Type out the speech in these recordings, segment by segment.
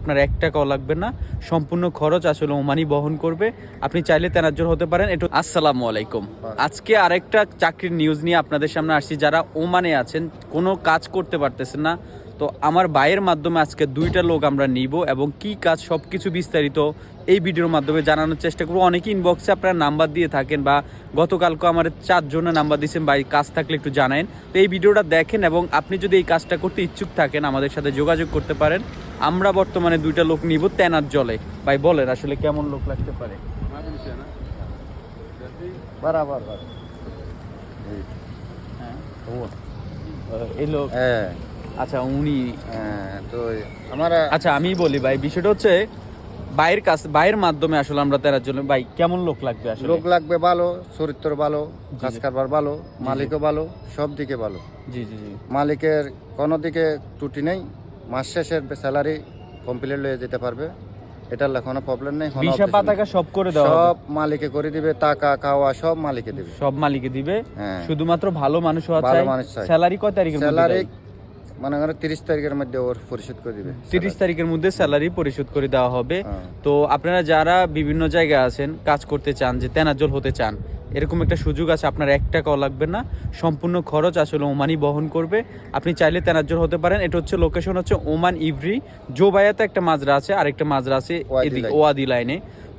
আপনার এক টাকাও লাগবে না। সম্পূর্ণ খরচ আসলে ওমানি বহন করবে। আপনি চাইলে তেনাজ্জর হতে পারেন। একটু আসসালামু আলাইকুম। আজকে আরেকটা চাকরির নিউজ নিয়ে আপনাদের সামনে আসছি। যারা ওমানে আছেন, কোনো কাজ করতে পারতেছেন না তো আমার বায়ের মাধ্যমে আজকে দুইটা লোক আমরা নিব এবং কি কাজ সব কিছু বিস্তারিত এই ভিডিওর মাধ্যমে জানানোর চেষ্টা করব। অনেকে ইনবক্সে আপনারা নাম্বার দিয়ে থাকেন বা গতকালকে আমার চারজনের নাম্বার দিয়েছেন বা কাজ থাকলে একটু জানেন তো এই ভিডিওটা দেখেন এবং আপনি যদি এই কাজটা করতে ইচ্ছুক থাকেন আমাদের সাথে যোগাযোগ করতে পারেন। আমরা বর্তমানে দুইটা লোক নিব তেনার জলে। ভাই বলেন আসলে কেমন লোক লাগতে পারে? বরাবর হ্যাঁ। এই লোক হ্যাঁ। আচ্ছা উনি হ্যাঁ, আমার আচ্ছা আমি বলি ভাই বিষয়টা হচ্ছে কাছ মাধ্যমে আসলে আমরা তেরার জন্য ভাই কেমন লোক লাগবে আসলে? লোক লাগবে ভালো চরিত্র ভালো কাজ কারবার ভালো মালিকও ভালো সব দিকে ভালো। জি জি জি। মালিকের কোনো দিকে ত্রুটি নেই মাস শেষের স্যালারি কমপ্লিট হয়ে যেতে পারবে এটার কোনো প্রবলেম নেই পাতাকা সব করে দেওয়া সব মালিকে করে দিবে টাকা খাওয়া সব মালিকে দিবে। সব মালিকে দিবে। হ্যাঁ। শুধুমাত্র ভালো মানুষ হওয়া চাই। স্যালারি কয় তারিখে স্যালারি মনে করো তিরিশ তারিখের মধ্যে ওর পরিশোধ করে দিবে তিরিশ তারিখের মধ্যে স্যালারি পরিশোধ করে দেওয়া হবে। হ্যাঁ। তো আপনারা যারা বিভিন্ন জায়গায় আছেন কাজ করতে চান যে তেনাজল হতে চান এরকম একটা সুযোগ আছে আপনার এক টাকাও লাগবে না। সম্পূর্ণ খরচ আসলে ওমানই বহন করবে। আপনি চাইলে তেনাজল হতে পারেন। এটা হচ্ছে লোকেশন হচ্ছে ওমান ইভরি। জোবায়াতে একটা মাজরা আছে আরেকটা মাজরা আছে ওয়াদি লাইন।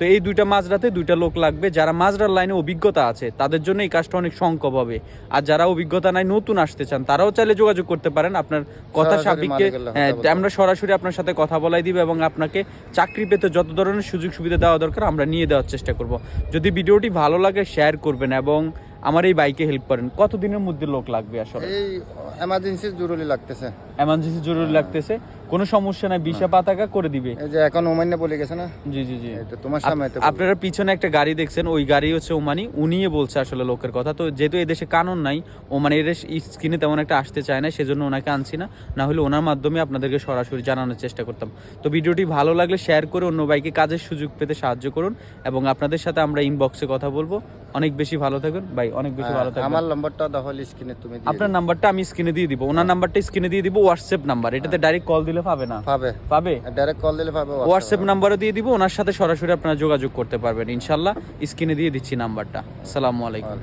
তো এই দুইটা মাঝরাতে দুইটা লোক লাগবে। যারা মাঝরার লাইনে অভিজ্ঞতা আছে তাদের জন্য এই কাজটা অনেক সংকব হবে। আর যারা অভিজ্ঞতা নাই নতুন আসতে চান তারাও চাইলে যোগাযোগ করতে পারেন। আপনার কথা সাবিককে সাপেক্ষে হ্যাঁ, আমরা সরাসরি আপনার সাথে কথা বলাই দিব এবং আপনাকে চাকরি পেতে যত ধরনের সুযোগ সুবিধা দেওয়া দরকার আমরা নিয়ে দেওয়ার চেষ্টা করব। যদি ভিডিওটি ভালো লাগে শেয়ার করবেন এবং আমার এই বাইকে হেল্প করেন কতদিনের মধ্যে লোক লাগবে আসলে? এই এমার্জেন্সি জরুরি লাগতেছে। এমার্জেন্সি জরুরি লাগতেছে কোনো সমস্যা নাই বিশা পাতাকা করে দিবে। এই যে এখন ওমান্য বলে গেছে না? জি জি জি। তো তোমার সামনে আপনারা পিছনে একটা গাড়ি দেখছেন ওই গাড়ি হচ্ছে ওমানি উনিয়ে বলছে আসলে লোকের কথা। তো যেহেতু এদেশে কানুন নাই ওমানি এর স্ক্রিনে তেমন একটা আসতে চায় না সেজন্য ওনাকে আনছি না। না হলে ওনার মাধ্যমে আপনাদেরকে সরাসরি জানানোর চেষ্টা করতাম। তো ভিডিওটি ভালো লাগলে শেয়ার করে অন্য বাইকে কাজের সুযোগ পেতে সাহায্য করুন এবং আপনাদের সাথে আমরা ইনবক্সে কথা বলব। অনেক বেশি ভালো থাকবেন ভাই অনেক বেশি ভালো থাকবেন। আমার নাম্বারটা দাও হল স্ক্রিনে তুমি আপনার নাম্বারটা আমি স্ক্রিনে দিয়ে দিব। ওনার নাম্বারটা স্ক্রিনে দিয়ে দিব হোয়াটসঅ্যাপ নাম্বার এটাতে ডাইরেক্ট কল দিলে পাবে না। পাবে। পাবে? ডাইরেক্ট কল দিলে পাবে হোয়াটসঅ্যাপ নাম্বারও দিয়ে দিব ওনার সাথে সরাসরি আপনারা যোগাযোগ করতে পারবেন। ইনশাআল্লাহ স্ক্রিনে দিয়ে দিচ্ছি নাম্বারটা আসসালামু আলাইকুম।